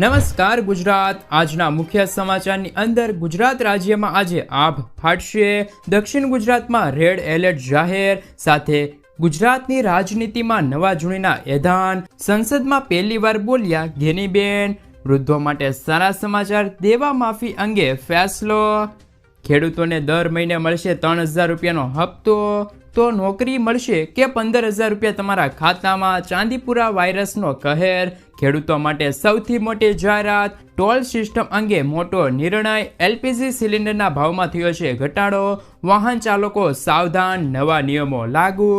નમસ્કાર ગુજરાત. આજના મુખ્ય સમાચારની અંદર ગુજરાત રાજ્યમાં આજે આભ ફાટશે. દક્ષિણ ગુજરાતમાં રેડ એલર્ટ જાહેર. સાથે ગુજરાતની રાજનીતિમાં નવા જૂનીના એધાન. સંસદમાં પહેલીવાર બોલ્યા ઘેનીબેન વૃદ્ધો માટે સારા સમાચાર દેવા માફી અંગે ફેસલો. ખેડૂતોને દર મહિને મળશે ત્રણ હજાર રૂપિયાનો હપ્તો. તો નોકરી મળશે કે પંદર હજાર રૂપિયા તમારા ખાતામાં ચાંદીપુરા વાયરસનો કહેર? ખેડૂતો માટે સૌથી મોટી જાહેરાત, ટોલ સિસ્ટમ અંગે મોટો નિર્ણય, એલપીજી સિલિન્ડરના ભાવમાં થયો છે ઘટાડો, વાહન ચાલકો સાવધાન, નવા નિયમો લાગુ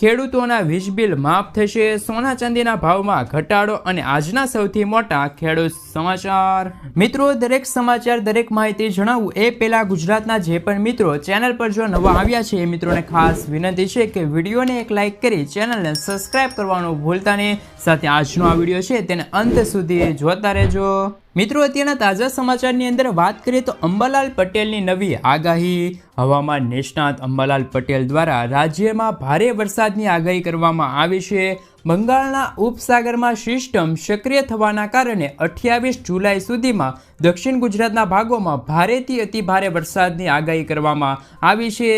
ખેડૂતોના વીજ બિલ માફ થશે સોના ચાંદીના ભાવમાં ઘટાડો અને આજના સૌથી મોટા ખેડૂત સમાચાર. મિત્રો, દરેક સમાચાર, દરેક માહિતી જણાવવું એ પહેલા ગુજરાતના જે પણ મિત્રો ચેનલ પર જો નવા આવ્યા છે, એ મિત્રોને ખાસ વિનંતી છે કે વિડીયોને એક લાઇક કરી ચેનલને સબસ્ક્રાઇબ કરવાનું ભૂલતા નહીં. સાથે આજનો આ વીડિયો છે, તેને અંત સુધી જોતા રહેજો. મિત્રો, અત્યારના તાજા સમાચારની અંદર વાત કરીએ તો અંબાલાલ પટેલની નવી આગાહી. હવામાન નિષ્ણાત અંબાલાલ પટેલ દ્વારા રાજ્યમાં ભારે વરસાદની આગાહી કરવામાં આવી છે. બંગાળના ઉપસાગરમાં સિસ્ટમ સક્રિય થવાના કારણે અઠ્યાવીસ જુલાઈ સુધીમાં દક્ષિણ ગુજરાતના ભાગોમાં ભારેથી અતિ ભારે વરસાદની આગાહી કરવામાં આવી છે.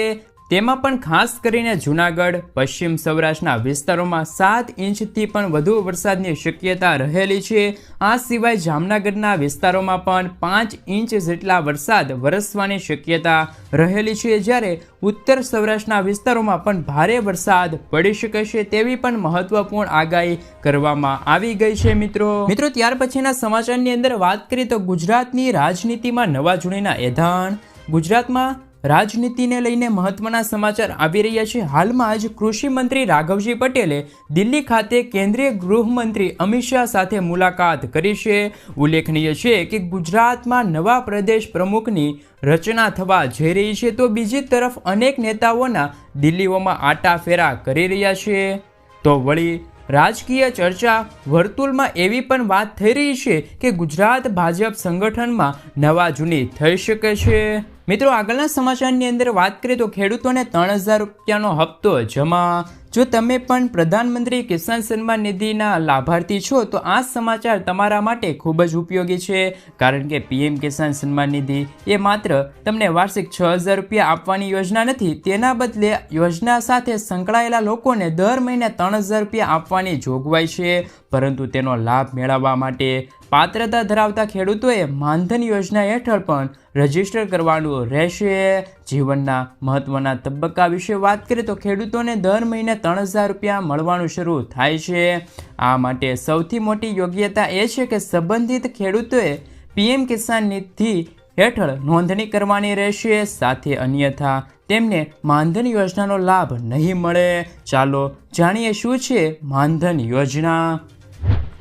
તેમાં પણ ખાસ કરીને જૂનાગઢ, પશ્ચિમ સૌરાષ્ટ્રના વિસ્તારોમાં સાત ઇંચથી પણ વધુ વરસાદની શક્યતા રહેલી છે. આ સિવાય જામનગરના વિસ્તારોમાં પણ પાંચ ઇંચ જેટલા વરસાદ વરસવાની શક્યતા રહેલી છે. જ્યારે ઉત્તર સૌરાષ્ટ્રના વિસ્તારોમાં પણ ભારે વરસાદ પડી શકે છે તેવી પણ મહત્વપૂર્ણ આગાહી કરવામાં આવી ગઈ છે, મિત્રો. મિત્રો, ત્યાર પછીના સમાચારની અંદર વાત કરીએ તો ગુજરાતની રાજનીતિમાં નવા ચૂંટણીના એધાન ગુજરાતમાં રાજનીતિને લઈને મહત્વના સમાચાર આવી રહ્યા છે. હાલમાં જ કૃષિ મંત્રી રાઘવજી પટેલે દિલ્હી ખાતે કેન્દ્રીય ગૃહમંત્રી અમિત શાહ સાથે મુલાકાત કરી છે. ઉલ્લેખનીય છે કે ગુજરાતમાં નવા પ્રદેશ પ્રમુખની રચના થવા જઈ રહી છે તો બીજી તરફ અનેક નેતાઓના દિલ્હીઓમાં આટાફેરા કરી રહ્યા છે. તો વળી રાજકીય ચર્ચા વર્તુળમાં એવી પણ વાત થઈ રહી છે કે ગુજરાત ભાજપ સંગઠનમાં નવા જૂની થઈ શકે છે. મિત્રો, આગળના સમાચારની અંદર વાત કરીએ તો ખેડૂતોને ત્રણ હજાર રૂપિયાનો હપ્તો જમા. જો તમે પણ પ્રધાનમંત્રી કિસાન સન્માન નિધિના લાભાર્થી છો, તો આ સમાચાર તમારા માટે ખૂબ જ ઉપયોગી છે. કારણ કે પીએમ કિસાન સન્માન નિધિ એ માત્ર તમને વાર્ષિક છ હજાર રૂપિયા આપવાની યોજના નથી, તેના બદલે યોજના સાથે સંકળાયેલા લોકોને દર મહિને ત્રણ હજાર રૂપિયા આપવાની જોગવાઈ છે. પરંતુ તેનો લાભ મેળવવા માટે પાત્રતા ધરાવતા ખેડૂતોએ માનધન યોજના હેઠળ પણ રજિસ્ટર કરવાનું રહેશે. જીવનના મહત્વના તબક્કા વિશે વાત કરીએ તો ખેડૂતોને દર મહિને ત્રણ હજાર રૂપિયા મળવાનું શરૂ થાય છે. આ માટે સૌથી મોટી યોગ્યતા એ છે કે સંબંધિત ખેડૂતોએ પીએમ કિસાન નિધિ હેઠળ નોંધણી કરવાની રહેશે. સાથે અન્યથા તેમને માનધન યોજનાનો લાભ નહીં મળે. ચાલો જાણીએ શું છે માનધન યોજના?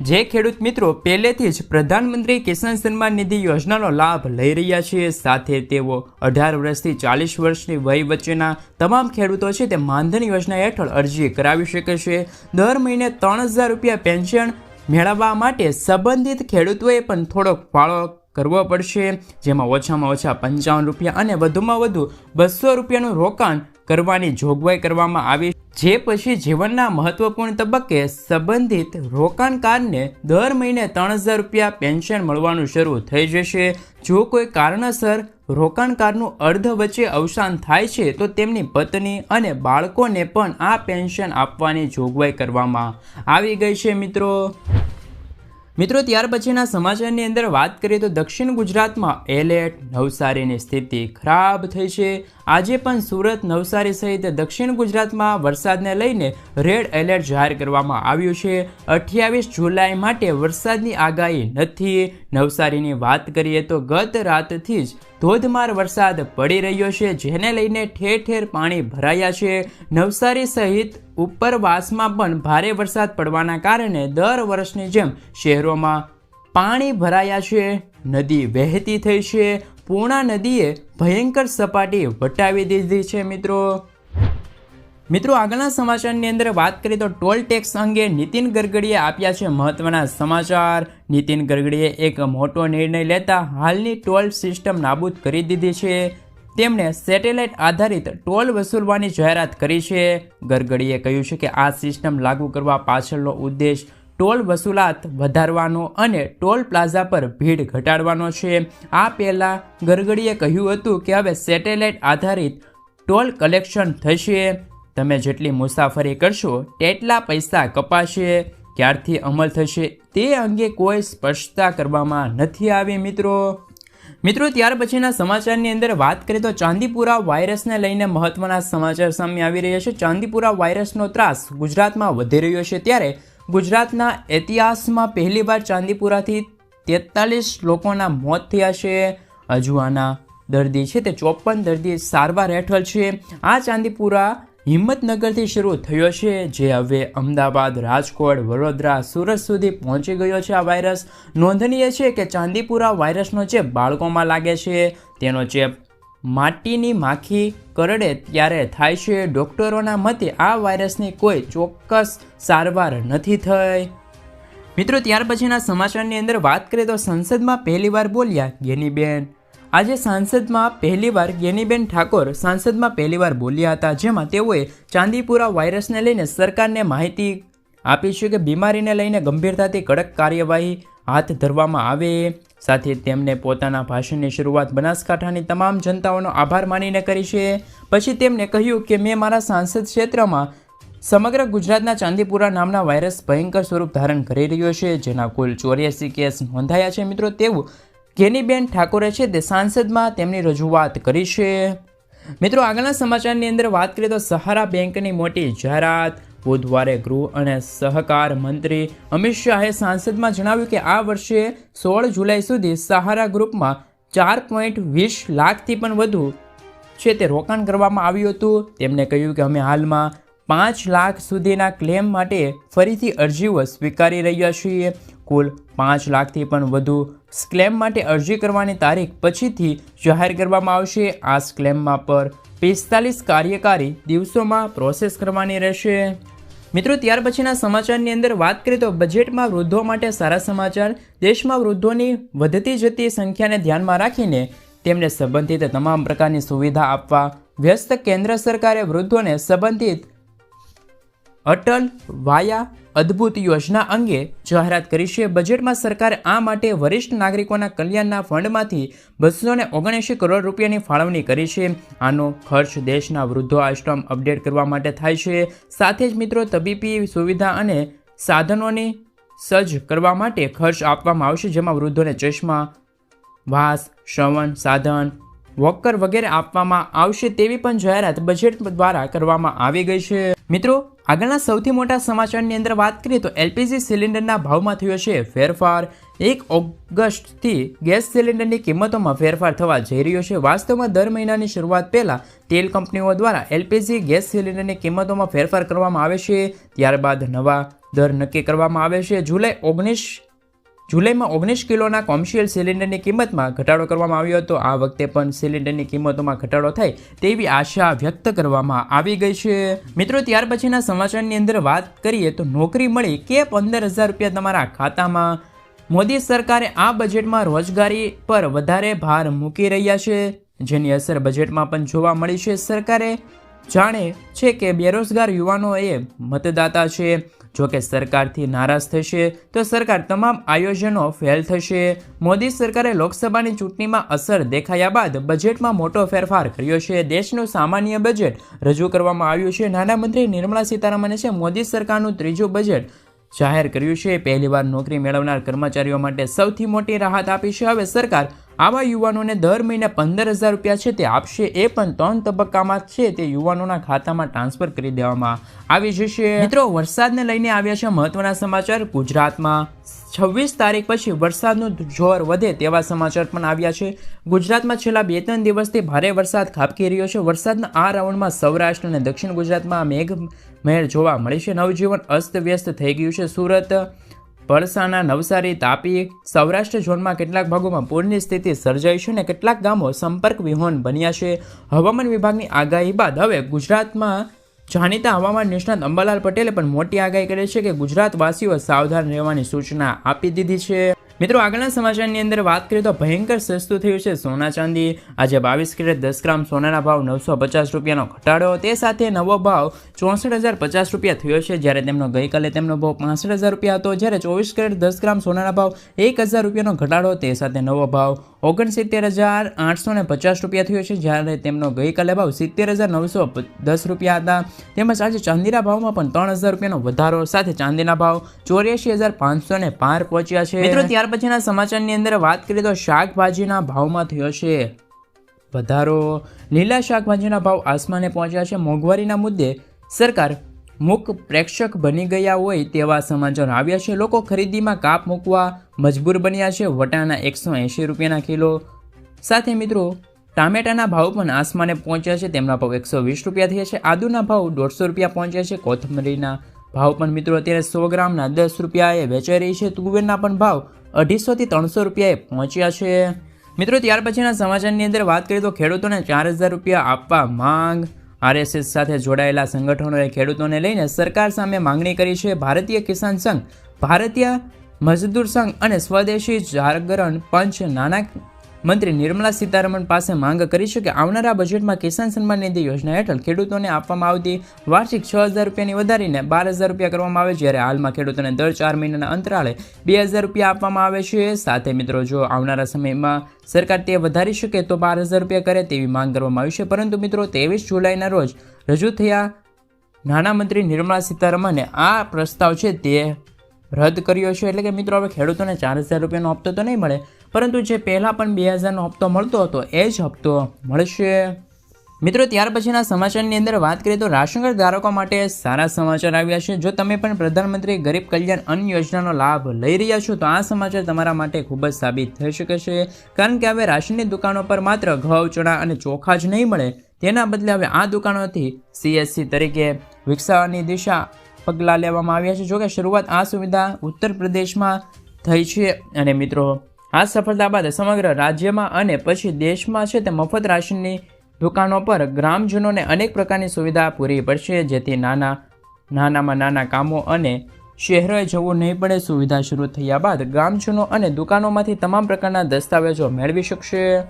જે ખેડૂત મિત્રો પહેલેથી જ પ્રધાનમંત્રી કિસાન સન્માન નિધિ યોજનાનો લાભ લઈ રહ્યા છે, સાથે તેઓ અઢાર વર્ષથી ચાલીસ વર્ષની વય વચ્ચેના તમામ ખેડૂતો છે તે માનધન યોજના હેઠળ અરજી કરાવી શકે છે. દર મહિને ત્રણ હજાર રૂપિયા પેન્શન મેળવવા માટે સંબંધિત ખેડૂતોએ પણ થોડોક ફાળો કરવો પડશે, જેમાં ઓછામાં ઓછા પંચાવન રૂપિયા અને વધુમાં વધુ બસો રૂપિયાનું રોકાણ કરવાની જોગવાઈ કરવામાં આવી જે પછી જીવનના મહત્વપૂર્ણ તબક્કે સંબંધિત રોકાણકારને દર મહિને ત્રણ હજાર રૂપિયા પેન્શન મળવાનું શરૂ થઈ જશે. જો કોઈ કારણસર રોકાણકારનું અર્ધ વચ્ચે અવસાન થાય છે, તો તેમની પત્ની અને બાળકોને પણ આ પેન્શન આપવાની જોગવાઈ કરવામાં આવી ગઈ છે મિત્રો. મિત્રો, ત્યાર પછીના સમાચારની અંદર વાત કરીએ તો દક્ષિણ ગુજરાતમાં એલર્ટ, નવસારીની સ્થિતિ ખરાબ થઈ છે. આજે પણ સુરત, નવસારી સહિત દક્ષિણ ગુજરાતમાં વરસાદને લઈને રેડ એલર્ટ જાહેર કરવામાં આવ્યું છે. અઠ્યાવીસ જુલાઈ માટે વરસાદની આગાહી નથી. નવસારીની વાત કરીએ તો ગત રાતથી જ ધોધમાર વરસાદ પડી રહ્યો છે, જેને લઈને ઠેર ઠેર પાણી ભરાયા છે. નવસારી સહિત ઉપરવાસમાં પણ ભારે વરસાદ પડવાના કારણે દર વર્ષની જેમ શહેરોમાં પાણી ભરાયા છે, નદી વહેતી થઈ છે, પૂર્ણા નદીએ ભયંકર સપાટી વટાવી દીધી છે મિત્રો. મિત્રો, આગળના સમાચારની અંદર વાત કરીએ તો ટોલ ટેક્સ અંગે નીતિન ગડકરીએ આપ્યા છે મહત્વના સમાચાર. નીતિન ગડકરીએ એક મોટો નિર્ણય લેતા હાલની ટોલ સિસ્ટમ નાબૂદ કરી દીધી છે. તેમણે સેટેલાઇટ આધારિત ટોલ વસૂલવાની જાહેરાત કરી છે. ગરગડીએ કહ્યું છે કે આ સિસ્ટમ લાગુ કરવા પાછળનો ઉદ્દેશ ટોલ વસૂલાત વધારવાનો અને ટોલ પ્લાઝા પર ભીડ ઘટાડવાનો છે. આ પહેલાં ગરગડીએ કહ્યું હતું કે હવે સેટેલાઇટ આધારિત ટોલ કલેક્શન થશે. તમે જેટલી મુસાફરી કરશો તેટલા પૈસા કપાશે. ક્યારથી અમલ થશે તે અંગે કોઈ સ્પષ્ટતા કરવામાં નથી આવી મિત્રો. મિત્રો, ત્યાર પછીના સમાચારની અંદર વાત કરીએ તો ચાંદીપુરા વાયરસને લઈને મહત્વના સમાચાર સામે આવી રહ્યા છે. ચાંદીપુરા વાયરસનો ત્રાસ ગુજરાતમાં વધી રહ્યો છે ત્યારે ગુજરાતના ઇતિહાસમાં પહેલીવાર ચાંદીપુરાથી તેતાલીસ લોકોના મોત થયા છે. હજુ આના દર્દી છે તે ચોપન દર્દી સારવાર હેઠળ છે. આ ચાંદીપુરા હિંમતનગરથી શરૂ થયો છે, જે હવે અમદાવાદ, રાજકોટ, વડોદરા, સુરત સુધી પહોંચી ગયો છે આ વાયરસ. નોંધનીય છે કે ચાંદીપુરા વાયરસનો ચેપ બાળકોમાં લાગે છે. તેનો ચેપ માટીની માખી કરડે ત્યારે થાય છે. ડૉક્ટરોના મતે આ વાયરસની કોઈ ચોક્કસ સારવાર નથી થઈ. મિત્રો, ત્યાર પછીના સમાચારની અંદર વાત કરીએ તો સંસદમાં પહેલીવાર બોલ્યા ગેનીબેન. આજે સાંસદમાં પહેલીવાર ગેનીબેન ઠાકોર સાંસદમાં પહેલીવાર બોલ્યા હતા, જેમાં તેઓએ ચાંદીપુરા વાયરસને લઈને સરકારને માહિતી આપી છે કે બીમારીને લઈને ગંભીરતાથી કડક કાર્યવાહી હાથ ધરવામાં આવે. સાથે તેમણે પોતાના ભાષણની શરૂઆત બનાસકાંઠાની તમામ જનતાઓનો આભાર માનીને કરી છે. પછી તેમણે કહ્યું કે, મેં મારા સાંસદ ક્ષેત્રમાં સમગ્ર ગુજરાતના ચાંદીપુરા નામના વાયરસ ભયંકર સ્વરૂપ ધારણ કરી રહ્યો છે, જેના કુલ ચોર્યાસી કેસ નોંધાયા છે. મિત્રો, તેવું ગેનીબેન ઠાકોરે છે તે સાંસદમાં તેમની રજૂઆત કરી છે. મિત્રો, આગળના સમાચારની અંદર વાત કરીએ તો સહારા બેંકની મોટી જાહેરાત. બુધવારે ગૃહ અને સહકાર મંત્રી અમિત શાહે સાંસદમાં જણાવ્યું કે આ વર્ષે સોળ જુલાઈ સુધી સહારા ગ્રુપમાં ચાર પોઈન્ટ વીસ લાખથી પણ વધુ છે તે રોકાણ કરવામાં આવ્યું હતું. તેમણે કહ્યું કે અમે હાલમાં પાંચ લાખ સુધીના ક્લેમ માટે ફરીથી અરજીઓ સ્વીકારી રહ્યા છીએ. કુલ પાંચ લાખથી પણ વધુ સ્ક્લેમ માટે અરજી કરવાની તારીખ પછીથી જાહેર કરવામાં આવશે. આ સ્ક્લેમમાં પર પિસ્તાલીસ કાર્યકારી દિવસોમાં પ્રોસેસ કરવાની રહેશે. મિત્રો, ત્યાર પછીના સમાચારની અંદર વાત કરીએ તો બજેટમાં વૃદ્ધો માટે સારા સમાચાર. દેશમાં વૃદ્ધોની વધતી જતી સંખ્યાને ધ્યાનમાં રાખીને તેમને સંબંધિત તમામ પ્રકારની સુવિધા આપવા, વ્યસ્ત કેન્દ્ર સરકારે વૃદ્ધોને સંબંધિત અટલ, વાયા, અદ્ભુત યોજના અંગે જાહેરાત કરી છે. બજેટમાં સરકારે આ માટે વરિષ્ઠ નાગરિકોના કલ્યાણના ફંડમાંથી બસો ને ઓગણએંશી કરોડ રૂપિયાની ફાળવણી કરી છે. આનો ખર્ચ દેશના વૃદ્ધો આશ્રમ અપડેટ કરવા માટે થાય છે. સાથે જ મિત્રો, તબીબી સુવિધા અને સાધનોની સજ્જ કરવા માટે ખર્ચ આપવામાં આવશે, જેમાં વૃદ્ધોને ચશ્મા, વાસ, શ્રવણ, સાધન, વોકર વગેરે આપવામાં આવશે તેવી પણ જાહેરાત બજેટ દ્વારા કરવામાં આવી ગઈ છે. મિત્રો આગળના સૌથી મોટા સમાચારની અંદર વાત કરીએ તો એલપીજી સિલિન્ડરના ભાવમાં થયો છે ફેરફાર. એક ઓગસ્ટથી ગેસ સિલિન્ડરની કિંમતોમાં ફેરફાર થવા જઈ રહ્યો છે. વાસ્તવમાં દર મહિનાની શરૂઆત પહેલાં તેલ કંપનીઓ દ્વારા એલપીજી ગેસ સિલિન્ડરની કિંમતોમાં ફેરફાર કરવામાં આવે છે. ત્યારબાદ નવા દર નક્કી કરવામાં આવે છે. જુલાઈ ઓગણીસ જુલાઈમાં ઓગણીસ કિલોના કોમર્શિયલ સિલિન્ડરની કિંમતમાં ઘટાડો કરવામાં આવ્યો હતો. આ વખતે પણ સિલિન્ડરની કિંમતોમાં ઘટાડો થાય તેવી આશા વ્યક્ત કરવામાં આવી ગઈ છે. મિત્રો, ત્યાર પછીના સમાચારની અંદર વાત કરીએ તો નોકરી મળી કે પંદર હજાર રૂપિયા તમારા ખાતામાં? મોદી સરકારે આ બજેટમાં રોજગારી પર વધારે ભાર મૂકી રહ્યા છે. જેની અસર બજેટમાં પણ જોવા મળી છે સરકારે. જાણે છે કે બેરોજગાર યુવાનો એ મતદાતા છે. જો કે સરકારથી નારાજ થશે, તો સરકાર તમામ આયોજનો ફેલ થશે. મોદી સરકારે લોકસભાની ચૂંટણીમાં અસર દેખાયા બાદ બજેટમાં મોટો ફેરફાર કર્યો છે. દેશનું સામાન્ય બજેટ રજૂ કરવામાં આવ્યું છે. નાણામંત્રી નિર્મલા સીતારામને છે મોદી સરકારનું ત્રીજું બજેટ જાહેર કર્યું છે. પહેલીવાર નોકરી મેળવનાર કર્મચારીઓ માટે સૌથી મોટી રાહત આપી છે. હવે સરકાર આવા યુવાનોને દર મહિને પંદર હજાર રૂપિયા છે તે આપશે એ પણ ત્રણ તબક્કામાં છે તે યુવાનોના ખાતામાં ટ્રાન્સફર કરી દેવામાં આવી જશે. મિત્રો, વરસાદને લઈને આવ્યા છે મહત્વના સમાચાર. ગુજરાતમાં છવ્વીસ તારીખ પછી વરસાદનું જોર વધે તેવા સમાચાર પણ આવ્યા છે. ગુજરાતમાં છેલ્લા બે ત્રણ દિવસથી ભારે વરસાદ ખાબકી રહ્યો છે. વરસાદના આ રાઉન્ડમાં સૌરાષ્ટ્ર અને દક્ષિણ ગુજરાતમાં મેઘ મહેર જોવા મળી છે. નવજીવન અસ્તવ્યસ્ત થઈ ગયું છે. સુરત પળસાના નવસારી, તાપી, સૌરાષ્ટ્ર ઝોનમાં કેટલાક ભાગોમાં પૂરની સ્થિતિ સર્જાઈ છે અને કેટલાક ગામો સંપર્ક વિહોણ બન્યા છે. હવામાન વિભાગની આગાહી બાદ હવે ગુજરાતમાં જાણીતા હવામાન નિષ્ણાત અંબાલાલ પટેલે પણ મોટી આગાહી કરી છે કે ગુજરાતવાસીઓ સાવધાન રહેવાની સૂચના આપી દીધી છે. મિત્રો, આગળના સમાચારની અંદર વાત કરીએ તો ભયંકર સસ્તું થયું છે સોના ચાંદી. આજે બાવીસ કેરેટ દસ ગ્રામ સોનાના ભાવ નવસો પચાસ રૂપિયાનો ઘટાડો. તે સાથે નવો ભાવ ચોસઠ હજાર પચાસ રૂપિયા થયો છે. જ્યારે તેમનો ગઈકાલે તેમનો ભાવ પાસઠ હજાર રૂપિયા હતો. જ્યારે ચોવીસ કેરેટ દસ ગ્રામ સોનાના ભાવ એક હજાર રૂપિયાનો ઘટાડો. તે સાથે નવો ભાવ ઓગણસિત્તેર હજાર આઠસો ને પચાસ રૂપિયા થયો છે, જ્યારે તેમનો ગઈકાલે ભાવ સિત્તેર હજાર નવસો દસ રૂપિયા હતા. તેમજ આજે ચાંદીના ભાવમાં પણ ત્રણ હજાર રૂપિયાનો વધારો સાથે ચાંદીના ભાવ ચોર્યાસી હજાર પાંચસો ને પાર પહોંચ્યા છે. મિત્રો, ત્યાર પછીના સમાચારની અંદર વાત કરીએ તો શાકભાજીના ભાવમાં થયો છે વધારો. લીલા શાકભાજીના ભાવ આસમાને પહોંચ્યા છે. મોંઘવારીના મુદ્દે સરકાર મુક પ્રેક્ષક બની ગયા હોય તેવા સમાચાર આવ્યા છે. લોકો ખરીદીમાં કાપ મૂકવા મજબૂર બન્યા છે. વટાણા એકસો એંશી રૂપિયાના કિલો. સાથે મિત્રો, ટામેટાના ભાવ પણ આસમાને પહોંચ્યા છે. તેમના ભાવ એકસો વીસ રૂપિયા થયા છે. આદુના ભાવ દોઢસો રૂપિયા પહોંચ્યા છે. કોથમરીના ભાવ પણ મિત્રો અત્યારે સો ગ્રામના દસ રૂપિયાએ વેચાઈ રહી છે. તુવેરના પણ ભાવ અઢીસોથી ત્રણસો રૂપિયાએ પહોંચ્યા છે. મિત્રો, ત્યાર પછીના સમાચારની અંદર વાત કરીએ તો ખેડૂતોને ચાર હજાર રૂપિયા આપવા માંગ આરએસએસ સાથે જોડાયેલા સંગઠનોએ ખેડૂતોને લઈને સરકાર સામે માંગણી કરી છે. ભારતીય કિસાન સંઘ, ભારતીય મજદૂર સંઘ અને સ્વદેશી જાગરણ પંચ નાના મંત્રી નિર્મલા સીતારમણ પાસે માંગ કરી છે કે આવનારા બજેટમાં કિસાન સન્માન નિધિ યોજના હેઠળ ખેડૂતોને આપવામાં આવતી વાર્ષિક છ હજાર રૂપિયાની વધારીને બાર હજાર રૂપિયા કરવામાં આવે જ્યારે હાલમાં ખેડૂતોને દર ચાર મહિનાના અંતરાળે બે હજાર રૂપિયા આપવામાં આવે છે. સાથે મિત્રો, જો આવનારા સમયમાં સરકાર તે વધારી શકે તો બાર હજાર રૂપિયા કરે તેવી માંગ કરવામાં આવી છે. પરંતુ મિત્રો, ત્રેવીસ જુલાઈના રોજ રજૂ થયા નાણામંત્રી નિર્મલા સીતારમણે આ પ્રસ્તાવ છે તે રદ કર્યો છે. એટલે કે મિત્રો, હવે ખેડૂતોને ચાર હજાર રૂપિયાનો હપ્તો તો નહીં મળે પરંતુ જે પહેલાં પણ બે હજારનો હપ્તો મળતો હતો, એ જ હપ્તો મળશે. મિત્રો, ત્યાર પછીના સમાચારની અંદર વાત કરીએ તો રાશન ધારકો માટે સારા સમાચાર આવ્યા છે. જો તમે પણ પ્રધાનમંત્રી ગરીબ કલ્યાણ અન્ન યોજનાનો લાભ લઈ રહ્યા છો, તો આ સમાચાર તમારા માટે ખૂબ જ સાબિત થઈ શકે છે. કારણ કે હવે રાશનની દુકાનો પર માત્ર ઘઉં, ચણા અને ચોખા જ નહીં મળે, તેના બદલે હવે આ દુકાનોથી સીએસસી તરીકે વિકસાવવાની દિશા પગલાં લેવામાં આવ્યા છે. જોકે શરૂઆત આ સુવિધા ઉત્તર પ્રદેશમાં થઈ છે. અને મિત્રો આ સફળતા બાદ સમગ્ર રાજ્યમાં અને પછી દેશમાં છે તે મફત રાશનની દુકાનો પર ગ્રામજનોને અનેક પ્રકારની સુવિધા પૂરી પડશે, જેથી નાના, નાનામાં નાના કામો અને શહેરોએ જવું નહીં પડે. સુવિધા શરૂ થયા બાદ ગ્રામજનો અને દુકાનોમાંથી તમામ પ્રકારના દસ્તાવેજો મેળવી શકશે.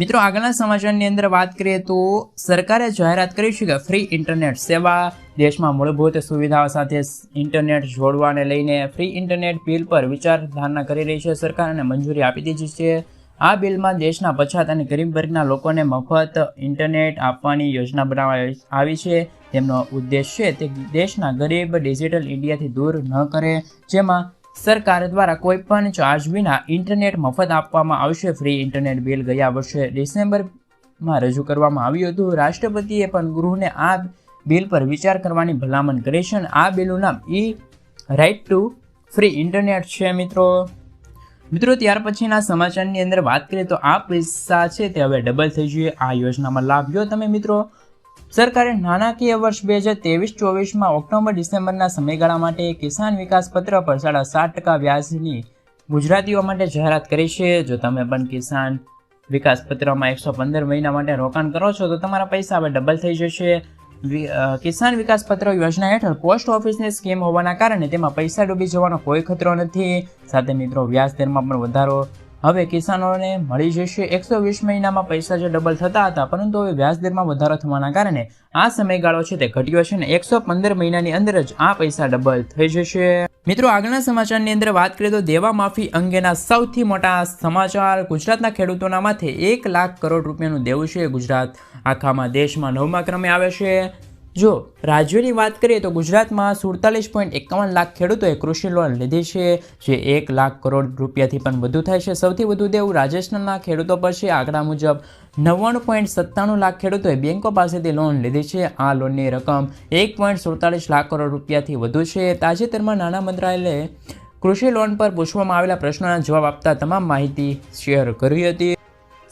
મિત્રો, આગળના સમાચારની અંદર વાત કરીએ તો સરકારે જાહેરાત કરી છે કે ફ્રી ઇન્ટરનેટ સેવા દેશમાં મૂળભૂત સુવિધાઓ સાથે ઇન્ટરનેટ જોડવાને લઈને ફ્રી ઇન્ટરનેટ બિલ પર વિચારધારણા કરી રહી છે સરકાર અને મંજૂરી આપી દીધી છે. આ બિલમાં દેશના પછાત અને ગરીબ વર્ગના લોકોને મફત ઇન્ટરનેટ આપવાની યોજના બનાવવામાં આવી છે. તેમનો ઉદ્દેશ છે તે દેશના ગરીબ ડિજિટલ ઇન્ડિયાથી દૂર ન કરે, જેમાં સરકાર દ્વારા કોઈ પણ ચાર્જ વિના ઇન્ટરનેટ મફત આપવામાં આવશે. ફ્રી ઇન્ટરનેટ બિલ ગયા વર્ષે ડિસેમ્બરમાં રજૂ કરવામાં આવ્યું હતું. રાષ્ટ્રપતિએ પણ ગૃહને આ બિલ પર વિચાર કરવાની ભલામણ કરી છે અને આ બિલનું નામ ઈ રાઇટ ટુ ફ્રી ઇન્ટરનેટ છે મિત્રો. મિત્રો, ત્યાર પછીના સમાચારની અંદર વાત કરીએ તો આ પૈસા છે તે હવે ડબલ થઈ જોઈએ. આ યોજનામાં લાભ લો તમે મિત્રો. સરકારે નાણાકીય વર્ષ બે હજાર ત્રેવીસ ચોવીસમાં ઓક્ટોબર, ડિસેમ્બરના સમયગાળા માટે કિસાન વિકાસ પત્ર પર સાડા સાત ટકા વ્યાજની ગુજરાતીઓ માટે જાહેરાત કરી છે. જો તમે પણ કિસાન વિકાસ પત્રમાં એકસો પંદર મહિના માટે રોકાણ કરો છો, તો તમારા પૈસા હવે ડબલ થઈ જશે. કિસાન વિકાસ પત્ર યોજના હેઠળ પોસ્ટ ઓફિસની સ્કીમ હોવાના કારણે તેમાં પૈસા ડૂબી જવાનો કોઈ ખતરો નથી. સાથે મિત્રો વ્યાજ દરમાં પણ વધારો હવે કિસાનોને મળી જશે એકસો વીસ મહિનામાં પૈસા જે ડબલ થતા હતા, પરંતુ હવે વ્યાજ દરમાં વધારો થવાના કારણે આ સમયગાળો છે તે ઘટ્યો છે અને એકસો પંદર મહિનાની અંદર જ આ પૈસા ડબલ થઈ જશે. મિત્રો, આગળના સમાચારની અંદર વાત કરીએ તો દેવા માફી અંગેના સૌથી મોટા સમાચાર ગુજરાતના ખેડૂતોના માથે એક લાખ કરોડ રૂપિયાનું દેવું છે. ગુજરાત આખામાં દેશમાં નવમા ક્રમે આવે છે. જો રાજ્યોની વાત કરીએ તો ગુજરાતમાં સુડતાલીસ પોઈન્ટ એકાવન લાખ ખેડૂતોએ કૃષિ લોન લીધી છે, જે એક લાખ કરોડ રૂપિયાથી પણ વધુ થાય છે. સૌથી વધુ દેવું રાજસ્થાનના ખેડૂતો પર છે. આંકડા મુજબ નવ્વાણું પોઈન્ટ સત્તાણું લાખ ખેડૂતોએ બેંકો પાસેથી લોન લીધી છે. આ લોનની રકમ એક પોઈન્ટ સુડતાલીસ લાખ કરોડ રૂપિયાથી વધુ છે. તાજેતરમાં નાણાં મંત્રાલયે કૃષિ લોન પર પૂછવામાં આવેલા પ્રશ્નોના જવાબ આપતા તમામ માહિતી શેર કરી હતી.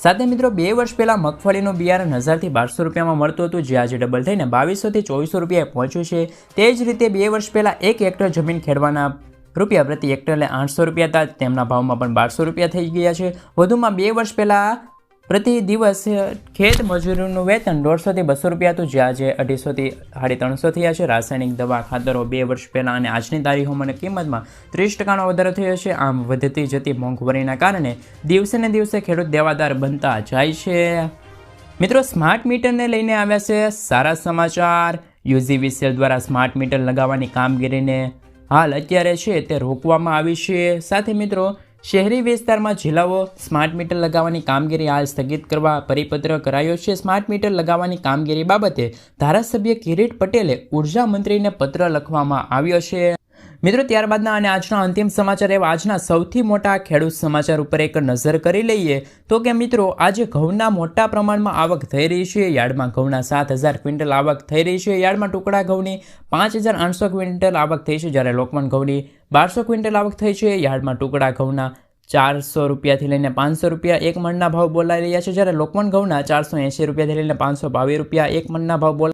સાથે મિત્રો, બે વર્ષ પહેલાં મગફળીનું બિયારણ હજારથી બારસો રૂપિયામાં મળતું હતું, જે આજે ડબલ થઈને બાવીસોથી ચોવીસો રૂપિયાએ પહોંચ્યું છે. તે જ રીતે બે વર્ષ પહેલાં એક હેક્ટર જમીન ખેડવાના રૂપિયા પ્રતિ હેક્ટરને આઠસો રૂપિયા હતા. તેમના ભાવમાં પણ બારસો રૂપિયા થઈ ગયા છે. વધુમાં બે વર્ષ પહેલાં પ્રતિ દિવસ ખેત મજૂરીનું વેતન દોઢસોથી બસો રૂપિયા હતું. જે આજે અઢીસોથી સાડી ત્રણસો થયા છે. રાસાયણિક દવા, ખાતરો બે વર્ષ પહેલાં અને આજની તારીખોમાં અને કિંમતમાં ત્રીસ ટકાનો વધારો થયો છે. આમ વધતી જતી મોંઘવારીના કારણે દિવસે ને દિવસે ખેડૂત દેવાદાર બનતા જાય છે. મિત્રો, સ્માર્ટ મીટરને લઈને આવ્યા છે સારા સમાચાર. યુજીવીસીએલ દ્વારા સ્માર્ટ મીટર લગાવવાની કામગીરીને હાલ અત્યારે છે તે રોકવામાં આવી છે. સાથે મિત્રો શહેરી વિસ્તારમાં જિલ્લાઓ સ્માર્ટ મીટર લગાવવાની કામગીરી હાલ સ્થગિત કરવા પરિપત્ર કરાયો છે. સ્માર્ટ મીટર લગાવવાની કામગીરી બાબતે ધારાસભ્ય કિરીટ પટેલે ઊર્જા મંત્રીને પત્ર લખવામાં આવ્યો છે. મિત્રો, ત્યારબાદના અને આજના અંતિમ સમાચાર એવા આજના સૌથી મોટા ખેડૂત સમાચાર ઉપર એક નજર કરી લઈએ તો કે મિત્રો, આજે ઘઉંના મોટા પ્રમાણમાં આવક થઈ રહી છે. યાર્ડમાં ઘઉંના સાત હજાર ક્વિન્ટલ આવક થઈ રહી છે. યાર્ડમાં ટુકડા ઘઉંની પાંચ હજાર આઠસો ક્વિન્ટલ આવક થઈ છે, જ્યારે લોકમન ઘઉંની બારસો ક્વિન્ટલ આવક થઈ છે. યાર્ડમાં ટુકડા ઘઉંના ચારસો રૂપિયાથી લઈને પાંચસો રૂપિયા એક મણના ભાવ બોલાઈ રહ્યા છે, જ્યારે લોકમન ઘઉંના ચારસો એંસી રૂપિયાથી લઈને પાંચસો બાવીસ રૂપિયા એક મણના ભાવ બોલા